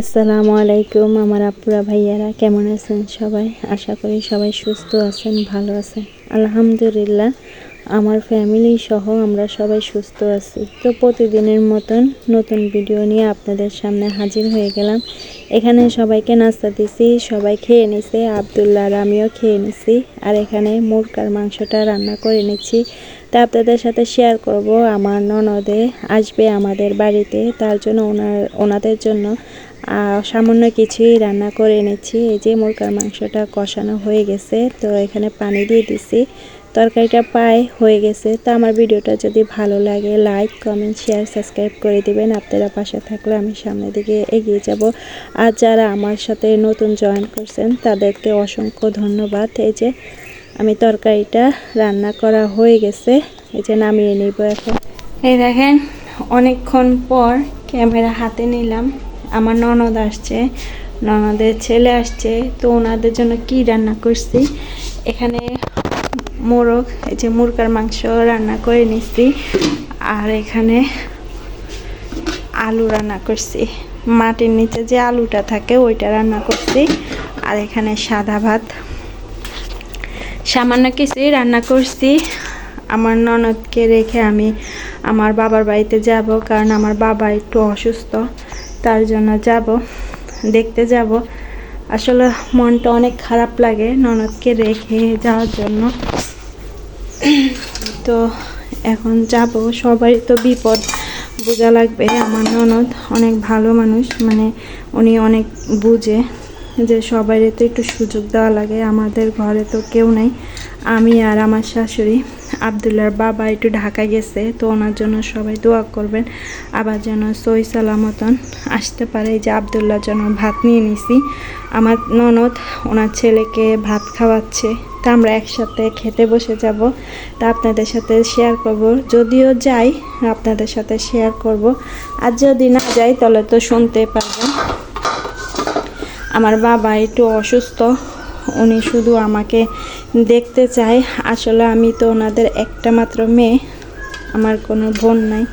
আসসালামু আলাইকুম আমার আপুরা ভাইয়ারা, কেমন আছেন সবাই? আশা করি সবাই সুস্থ আছেন, ভালো আছেন। আলহামদুলিল্লাহ আমার ফ্যামিলি সহ আমরা সবাই সুস্থ আছি। তো প্রতিদিনের মতন নতুন ভিডিও নিয়ে আপনাদের সামনে হাজির হয়ে গেলাম। এখানে সবাইকে নাস্তা দিছি, সবাই খেয়ে নিছে, আবদুল্লাহ আর আমিও খেয়ে নিছি। আর এখানে মুরকার মাংসটা রান্না করে নিচ্ছি। তা আপনাদের সাথে শেয়ার করব, আমার ননদে আসবে আমাদের বাড়িতে, তার জন্য ওনার, ওনাদের জন্য সামান্য কিছুই রান্না করে এনেছি। এই যে মুরগার মাংসটা কষানো হয়ে গেছে, তো এখানে পানি দিয়ে দিছি। তরকারিটা প্রায় হয়ে গেছে। তো আমার ভিডিওটা যদি ভালো লাগে লাইক কমেন্ট শেয়ার সাবস্ক্রাইব করে দিবেন। আপনারা পাশে থাকলে আমি সামনের দিকে এগিয়ে যাব। আর যারা আমার সাথে নতুন জয়েন করছেন, তাদেরকে অসংখ্য ধন্যবাদ। এই যে আমি তরকারিটা রান্না করা হয়ে গেছে। এই যে নামিয়ে নিব এখন। এই দেখেন, অনেকক্ষণ পর ক্যামেরা হাতে নিলাম। আমার ননদ আসছে। ননদের ছেলে আসছে। তো ওনাদের জন্য কি রান্না করছি? এখানে মোরগ, এই যে মুরগার মাংস রান্না করে নিচ্ছি আর এখানে আলু রান্না করছি। মাটির নিচে যে আলুটা থাকে, ওইটা রান্না করছি। আর এখানে সাদা ভাত। সামান্য কিছুই রান্না করছি। আমার ননদকে রেখে আমি আমার বাবার বাড়িতে যাব, কারণ আমার বাবা একটু অসুস্থ, তার জন্য যাব, দেখতে যাব। আসলে মনটা অনেক খারাপ লাগে ননদকে রেখে যাওয়ার জন্য। তো এখন যাব। সবাই তো বিপদ। বোঝা লাগবে। আমার ননদ অনেক ভালো মানুষ। মানে উনি অনেক বুঝে যে সবাই তো একটু সুযোগ দেওয়া লাগে। আমাদের ঘরে তো কেউ নেই। আমি আর আমার শাশুড়ি আবদুল্লার বাবা একটু ঢাকা গেছে, তো ওনার জন্য সবাই দোয়া করবেন। আবার যেন সই সালামতন আসতে পারে যে আবদুল্লার জন্য ভাত নিয়ে নিছি। আমার ননদ, ওনার ছেলেকে ভাত খাওয়াচ্ছে, তা আমরা একসাথে খেতে বসে যাব। তা আপনাদের সাথে শেয়ার করব। যদিও যাই, আপনাদের সাথে শেয়ার করব। আর যদি না যাই, তাহলে তো শুনতে পারবেন। আমার বাবা একটু অসুস্থ উনি শুধু আমাকে দেখতে চায়। আসলে আমি তো ওনাদের একটা মাত্র মেয়ে, আমার কোনো বোন নাই।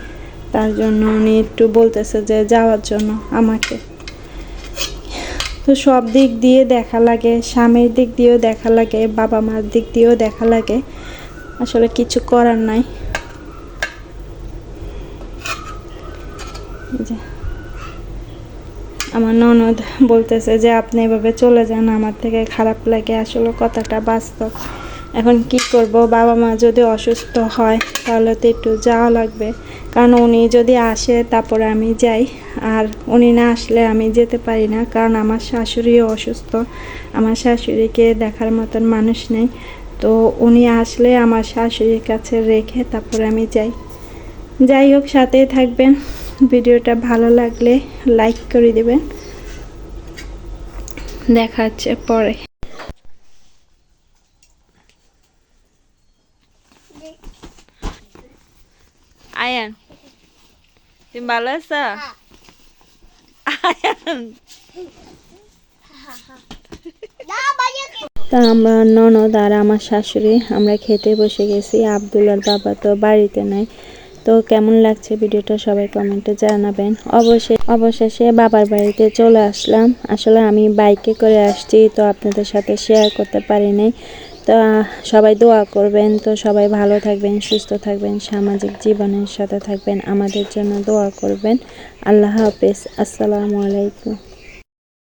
তার জন্য উনি একটু বলতেছে যে যাওয়ার জন্য আমাকে। তো সব দিক দিয়ে দেখা লাগে, স্বামীর দিক দিয়েও দেখা লাগে, বাবা মার দিক দিয়েও দেখা লাগে। আসলে কিছু করার নাই। যে। আমার ননদ বলতেছে যে, আপনি এভাবে চলে যান, আমার থেকে খারাপ লাগে, আসলে কথাটা বাস্তব। এখন কি করব? বাবা মা যদি অসুস্থ হয়, তাহলে তো একটু যাওয়া লাগবে। কারণ উনি যদি আসে, তারপরে আমি যাই। আর উনি না আসলে আমি যেতে পারি না, কারণ আমার শাশুড়িও অসুস্থ। আমার শাশুড়িকে দেখার মতন মানুষ নেই। তো উনি আসলে আমার শাশুড়ির কাছে রেখে তারপরে আমি যাই। যাই হোক, সাথেই থাকবেন। ভিডিওটা ভালো লাগলে লাইক করে দেবেন। দেখা হচ্ছে পরে। আয়ান তুমি ভালো আছো? আয়ান। তা আমরা ননদ আর আমার শাশুড়ি আমরা খেতে বসে গেছি। আবদুল্লার বাবা তো বাড়িতে নাই। তো কেমন লাগছে ভিডিওটা সবাই কমেন্টে জানাবেন। অবশ্যই অবশেষে বাবার বাড়িতে চলে আসলাম। আসলে আমি বাইকে করে আসছি, তো আপনাদের সাথে শেয়ার করতে পারি নাই। তো, সবাই দোয়া করবেন। তো সবাই ভালো থাকবেন, সুস্থ থাকবেন, সামাজিক জীবনের সাথে থাকবেন। আমাদের জন্য দোয়া করবেন। আল্লাহ হাফেজ। আসসালামু আলাইকুম।